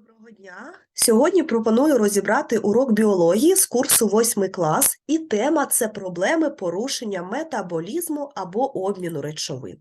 Доброго дня! Сьогодні пропоную розібрати урок біології з курсу 8 клас, і тема це проблеми порушення метаболізму або обміну речовин.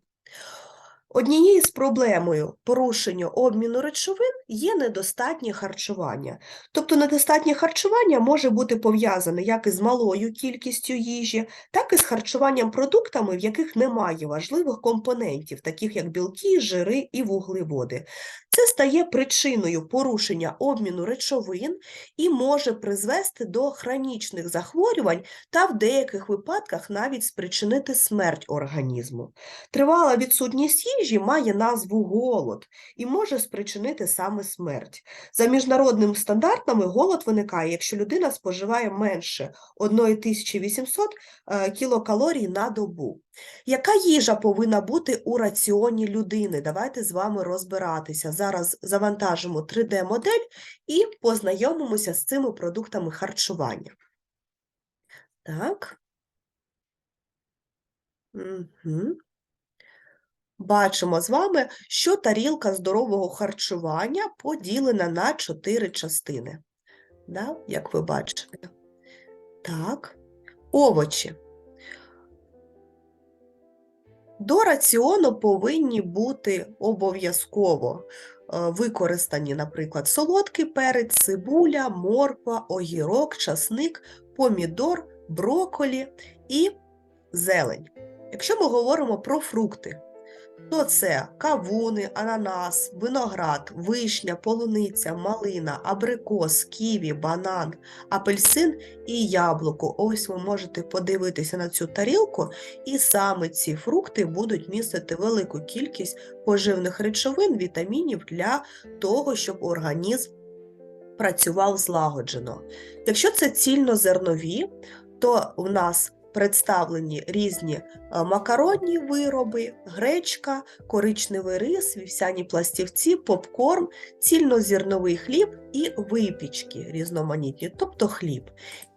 Однією з проблемою порушення обміну речовин є недостатнє харчування. Тобто недостатнє харчування може бути пов'язане як із малою кількістю їжі, так і з харчуванням продуктами, в яких немає важливих компонентів, таких як білки, жири і вуглеводи. Це стає причиною порушення обміну речовин і може призвести до хронічних захворювань та в деяких випадках навіть спричинити смерть організму. Тривала відсутність їжі має назву голод і може спричинити саме смерть. За міжнародними стандартами голод виникає, якщо людина споживає менше 1800 е, кілокалорій на добу. Яка їжа повинна бути у раціоні людини? Давайте з вами розбиратися. Зараз завантажимо 3D-модель і познайомимося з цими продуктами харчування. Так. Угу. Бачимо з вами, що тарілка здорового харчування поділена на чотири частини. Да? Як ви бачите. Так. Овочі. До раціону повинні бути обов'язково е, використані, наприклад, солодкий перець, цибуля, морква, огірок, часник, помідор, броколі і зелень. Якщо ми говоримо про фрукти, то це кавуни, ананас, виноград, вишня, полуниця, малина, абрикос, ківі, банан, апельсин і яблуко. Ось ви можете подивитися на цю тарілку, і саме ці фрукти будуть містити велику кількість поживних речовин, вітамінів для того, щоб організм працював злагоджено. Якщо це цільнозернові, то в нас представлені різні е, макаронні вироби, гречка, коричневий рис, вівсяні пластівці, попкорн, цільнозерновий хліб і випічки різноманітні, тобто хліб.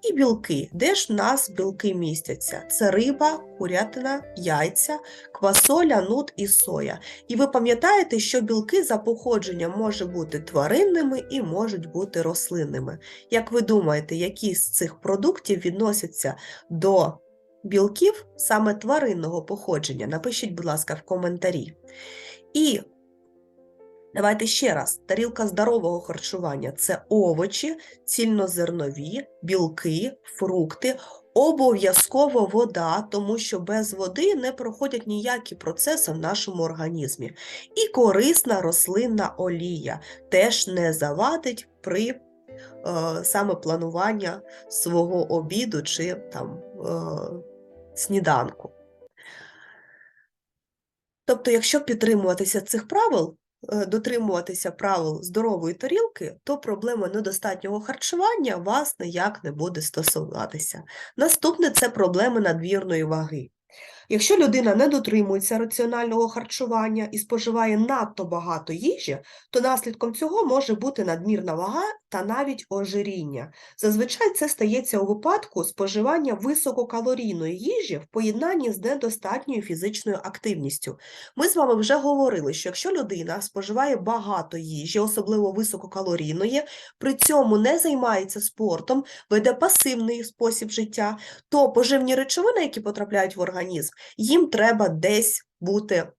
І білки. Де ж в нас білки містяться? Це риба, курятина, яйця, квасоля, нут і соя. І ви пам'ятаєте, що білки за походженням можуть бути тваринними і можуть бути рослинними. Як ви думаєте, які з цих продуктів відносяться до білків саме тваринного походження? Напишіть, будь ласка, в коментарі. І давайте ще раз: тарілка здорового харчування це овочі, цільнозернові, білки, фрукти. Обов'язково вода, тому що без води не проходять ніякі процеси в нашому організмі. І корисна рослинна олія теж не завадить при е, саме планування свого обіду чи там, сніданку. Тобто, якщо підтримуватися цих правил, е, дотримуватися правил здорової тарілки, то проблема недостатнього харчування вас ніяк не буде стосуватися. Наступне це проблеми надмірної ваги. Якщо людина не дотримується раціонального харчування і споживає надто багато їжі, то наслідком цього може бути надмірна вага та навіть ожиріння. Зазвичай це стається у випадку споживання висококалорійної їжі в поєднанні з недостатньою фізичною активністю. Ми з вами вже говорили, що якщо людина споживає багато їжі, особливо висококалорійної, при цьому не займається спортом, веде пасивний спосіб життя, то поживні речовини, які потрапляють в організм, їм треба десь бути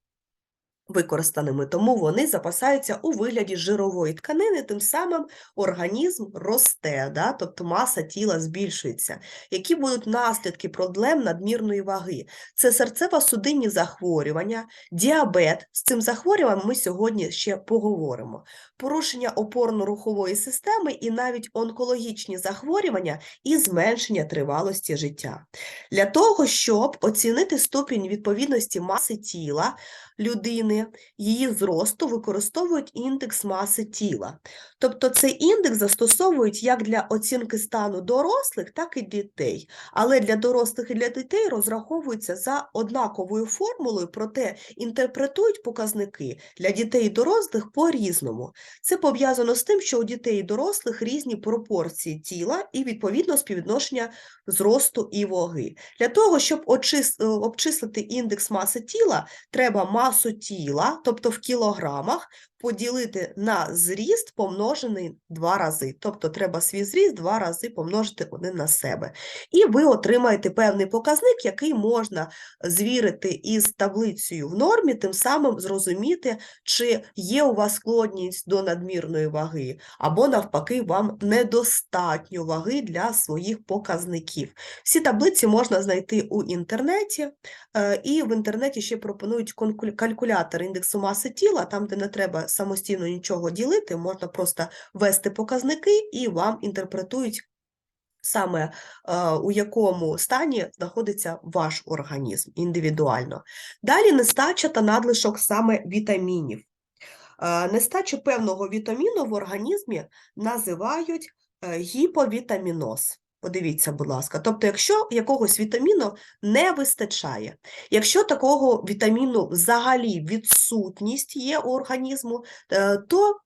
використаними, тому вони запасаються у вигляді жирової тканини, тим самим організм росте, да? тобто маса тіла збільшується. Які будуть наслідки проблем надмірної ваги? Це серцево-судинні захворювання, діабет. З цим захворюванням ми сьогодні ще поговоримо. Порушення опорно-рухової системи і навіть онкологічні захворювання і зменшення тривалості життя. Для того, щоб оцінити ступінь відповідності маси тіла людини, її зросту використовують індекс маси тіла. Тобто цей індекс застосовують як для оцінки стану дорослих, так і дітей. Але для дорослих і для дітей розраховуються за однаковою формулою, проте інтерпретують показники для дітей і дорослих по-різному. Це пов'язано з тим, що у дітей і дорослих різні пропорції тіла і відповідно співвідношення зросту і ваги. Для того, щоб е, обчислити індекс маси тіла, треба масу тіла, тобто в кілограмах, поділити на зріст помножений два рази. Тобто треба свій зріст два рази помножити один на себе. І ви отримаєте певний показник, який можна звірити із таблицею в нормі, тим самим зрозуміти, чи є у вас склонність до надмірної ваги, або навпаки, вам недостатньо ваги для своїх показників. Всі таблиці можна знайти у інтернеті, е, і в інтернеті ще пропонують калькулятор індексу маси тіла, там, де не треба самостійно нічого ділити, можна просто ввести показники, і вам інтерпретують саме е, у якому стані знаходиться ваш організм індивідуально. Dалі нестача та надлишок саме вітамінів. Е, Нестачу певного вітаміну в організмі називають е, гіповітаміноз. Подивіться, будь ласка. Тобто, якщо якогось вітаміну не вистачає, якщо такого вітаміну взагалі відсутність є у організму, е, то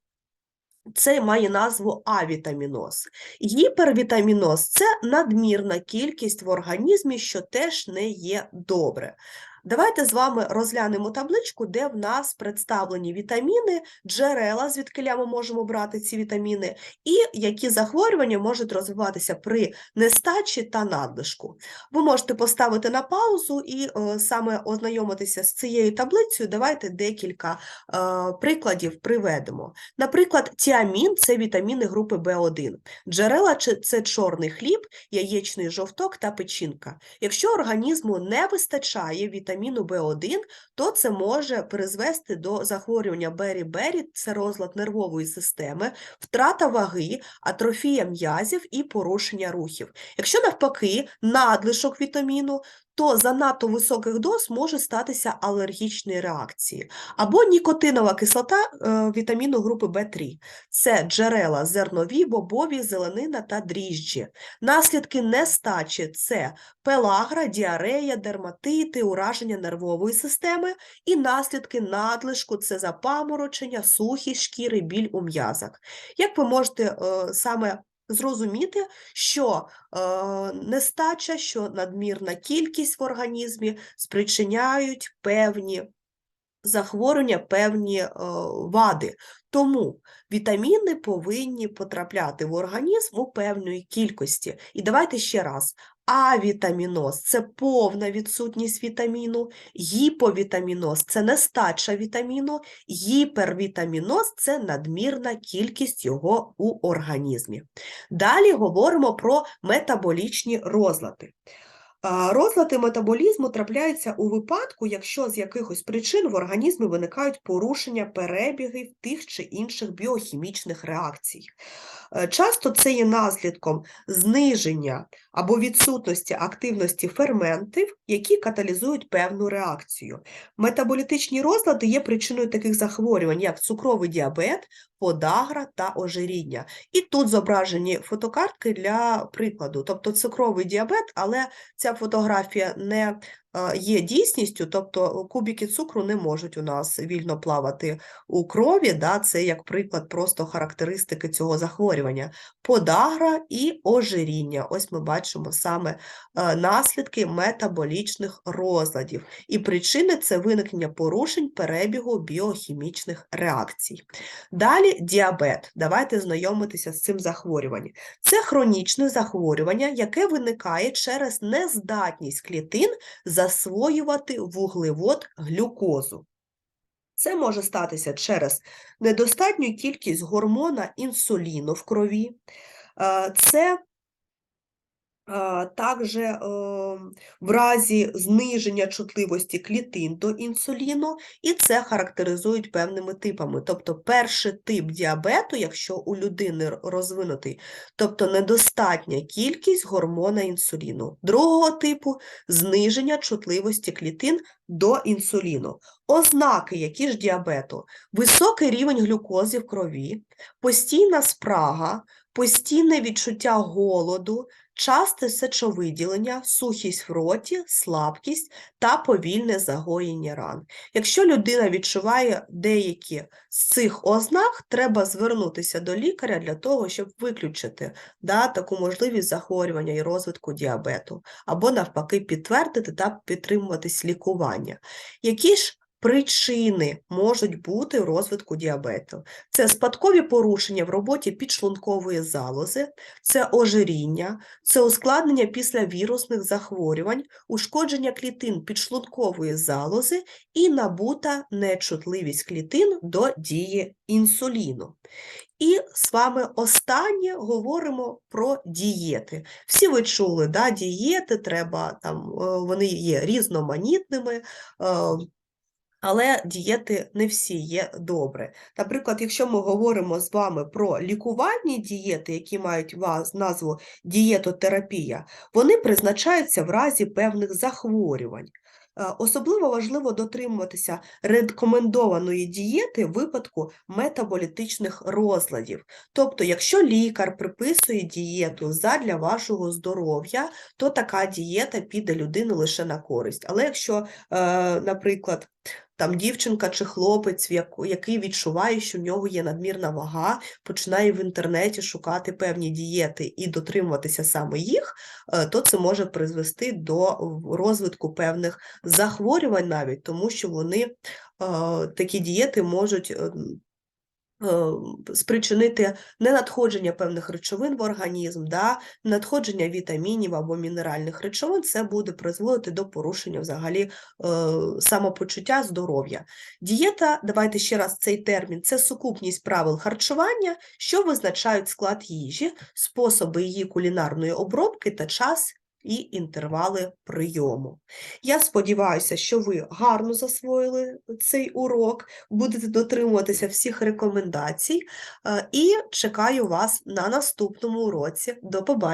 це має назву авітаміноз. Гіпервітаміноз це надмірна кількість в організмі, що теж не є добре. Давайте з вами розглянемо табличку, де в нас представлені вітаміни, джерела, звідкиля ми можемо брати ці вітаміни, і які захворювання можуть розвиватися при нестачі та надлишку. Ви можете поставити на паузу і е, саме ознайомитися з цією таблицею. Давайте декілька е, прикладів приведемо. Наприклад, тіамін це вітаміни групи В1. Джерела це чорний хліб, яєчний жовток та печінка. Якщо організму не вистачає вітаміну В1, то це може призвести до захворювання бері-бері, це розлад нервової системи, втрата ваги, атрофія м'язів і порушення рухів. Якщо навпаки надлишок вітаміну, то занадто високих доз може статися алергічні реакції. Або нікотинова кислота е, вітаміну групи В3. Це джерела зернові, бобові, зеленина та дріжджі. Наслідки нестачі це пелагра, діарея, дерматити, ураження нервової системи, і наслідки надлишку це запаморочення, сухість шкіри, біль у м'язах. Як ви можете е, саме зрозуміти, що е, нестача, що надмірна кількість в організмі спричиняють певні захворювання, певні е, вади. Тому вітаміни повинні потрапляти в організм у певної кількості. І давайте ще раз. Авітаміноз це повна відсутність вітаміну, гіповітаміноз це нестача вітаміну, гіпервітаміноз це надмірна кількість його у організмі. Далі говоримо про метаболічні розлади. А, Розлади метаболізму трапляються у випадку, якщо з якихось причин в організмі виникають порушення перебігів тих чи інших біохімічних реакцій. Е, Часто це є наслідком зниження або відсутності активності ферментів, які каталізують певну реакцію. Метаболітичні розлади є причиною таких захворювань, як цукровий діабет, подагра та ожиріння. І тут зображені фотокартки для прикладу, тобто цукровий діабет, але ця фотографія не є дійсністю, тобто кубики цукру не можуть у нас вільно плавати у крові, да, це як приклад просто характеристики цього захворювання. Подагра і ожиріння. Ось ми бачимо саме е, наслідки метаболічних розладів. І причини це виникнення порушень перебігу біохімічних реакцій. Далі діабет. Давайте знайомитися з цим захворюванням. Це хронічне захворювання, яке виникає через нездатність клітин засвоювати вуглевод глюкозу. Це може статися через недостатню кількість гормона інсуліну в крові. Е, Це також в разі зниження чутливості клітин до інсуліну, і це характеризують певними типами. Тобто перший тип діабету, якщо у людини розвинутий, тобто недостатня кількість гормона інсуліну. Другого типу зниження чутливості клітин до інсуліну. Ознаки, які ж діабету? Високий рівень глюкози в крові, постійна спрага, постійне відчуття голоду, часте сечовиділення, сухість в роті, слабкість та повільне загоєння ран. Якщо людина відчуває деякі з цих ознак, треба звернутися до лікаря для того, щоб виключити да, таку можливість захворювання і розвитку діабету, або навпаки підтвердити та підтримуватись лікування. Які ж причини можуть бути розвитку діабету. Це спадкові порушення в роботі підшлункової залози, це ожиріння, це ускладнення після вірусних захворювань, ушкодження клітин підшлункової залози і набута нечутливість клітин до дії інсуліну. І з вами останнє говоримо про дієти. Всі ви чули, да, дієти треба, там, е, вони є різноманітними, е, але дієти не всі є добре. Наприклад, якщо ми говоримо з вами про лікувальні дієти, які мають ваз- назву дієтотерапія, вони призначаються в разі певних захворювань. Е, Особливо важливо дотримуватися рекомендованої дієти в випадку метаболітичних розладів. Тобто, якщо лікар приписує дієту задля вашого здоров'я, то така дієта піде людини лише на користь. Але якщо, е, наприклад, там дівчинка чи хлопець, який відчуває, що в нього є надмірна вага, починає в інтернеті шукати певні дієти і дотримуватися саме їх, е, то це може призвести до розвитку певних захворювань навіть, тому що вони е, такі дієти можуть е, м, е, спричинити ненадходження певних речовин в організм, да, надходження вітамінів або мінеральних речовин, це буде призводити до порушення взагалі е, самопочуття здоров'я. Дієта, давайте ще раз цей термін, це сукупність правил харчування, що визначають склад їжі, способи її кулінарної обробки та час і інтервали прийому. Я сподіваюся, що ви гарно засвоїли цей урок, будете дотримуватися всіх рекомендацій е, і чекаю вас на наступному уроці. До побачення!